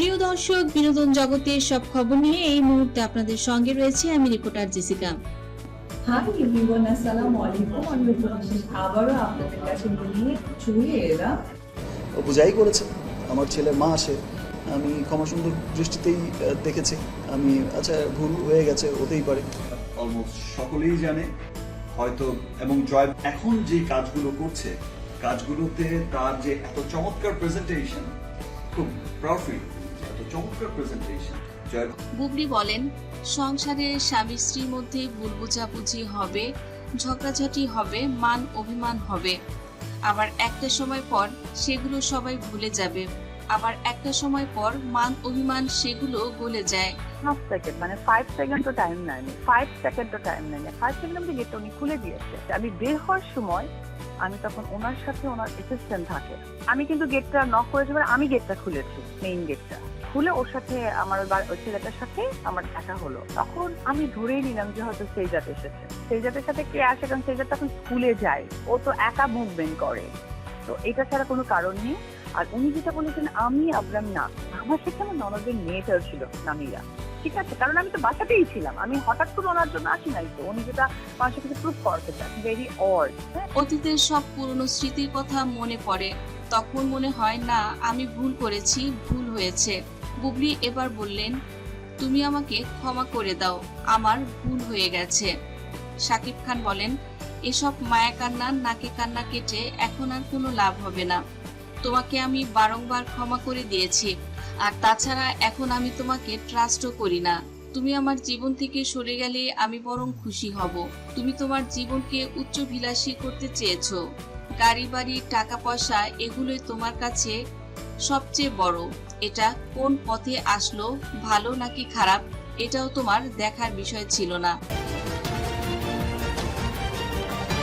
প্রিয় দর্শক বিনোদন জগতের সব খবর নিয়ে এই মুহূর্তে আপনাদের সঙ্গে রয়েছে আমি রিপোর্টার জেসিকা। হাই এভরিওয়ান আসসালামু আলাইকুম। আমি আবারও আপনাদের কাছে নিয়ে চলে এলাম। করেছে আমার ছেলের মা আসে আমি ক্ষমা সুন্দর দৃষ্টিতেই দেখেছি। আমি আচ্ছা ভুল হয়ে গেছে হতেই পারে। অলমোস্ট সকলেই জানে হয়তো এবং জয় এখন যে কাজগুলো করছে কাজগুলোতে তার যে এত চমৎকার প্রেজেন্টেশন খুব প্রাউড ফিল চমৎকার প্রেজেন্টেশন বুবলি বলেন, সংসারে স্বামী স্ত্রীর মধ্যে ভুল বুঝাবুঝি হবে, ঝগড়াঝাটি হবে, মান অভিমান হবে। আবার একটা সময় পর সেগুলো সবাই ভুলে যাবে। আবার একটা সময় পর মান, অভিমান সেগুলো গলে যায়। হাফ সেকেন্ড মানে ফাইভ সেকেন্ডও টাইম নেয়নি। ফাইভ সেকেন্ডও টাইম নেয়নি। ফাইভ সেকেন্ড আমি গেটটা উনি খুলে দিয়েছে। আমি বের হওয়ার সময় আমি তখন ওনার সাথে ওনার অ্যাসিস্ট্যান্ট থাকে। আমি কিন্তু গেটটা নক করেছি মানে আমি গেটটা খুলেছি মেইন গেটটা খুলে ওর সাথে আমার ওই ছেলেটার সাথে আমার দেখা হলো। তখন আমি ধরেই নিলাম যে হয়তো সেইজাত এসেছে। সেইজাতের সাথে কে আসে? কারণ সেইজাত তখন স্কুলে যায়। ও তো একা মুভমেন্ট করে। তো এটা ছাড়া কোনো কারণ নেই। আর উনি যেটা বলেছেন আমি, আবরাম না। আমার সেখানে ননদের মেয়েটাও ছিল নামিরা ঠিক আছে, কারণ আমি তো বাসাতেই ছিলাম। আমি হঠাৎ করে ওনার জন্য আসি নাই তো। উনি যেটা মানুষের কাছে প্রুভ করতে চান ভেরি অড অতীতের সব পুরনো স্মৃতির কথা মনে পড়ে। তখন মনে হয়, না, আমি ভুল করেছি, ভুল হয়েছে। বুবলি এবার বললেন, তুমি আমাকে ক্ষমা করে দাও, আমার ভুল হয়ে গেছে। সাকিব খান বলেন, এসব মায়া কান্না নাকে কান্না কেটে এখন আর কোনো লাভ হবে না। তোমাকে আমি বারংবার ক্ষমা করে দিয়েছি। আর তাছাড়া এখন আমি তোমাকে ট্রাস্টও করি না। তুমি আমার জীবন থেকে সরে গেলে আমি বরং খুশি হব। তুমি তোমার জীবনকে উচ্চভিলাষী করতে চেয়েছো। গাড়ি, বাড়ি, টাকা, পয়সা, এগুলোই তোমার কাছে সবচেয়ে বড়। এটা কোন পথে আসলো, ভালো নাকি খারাপ, এটাও তোমার দেখার বিষয় ছিল না।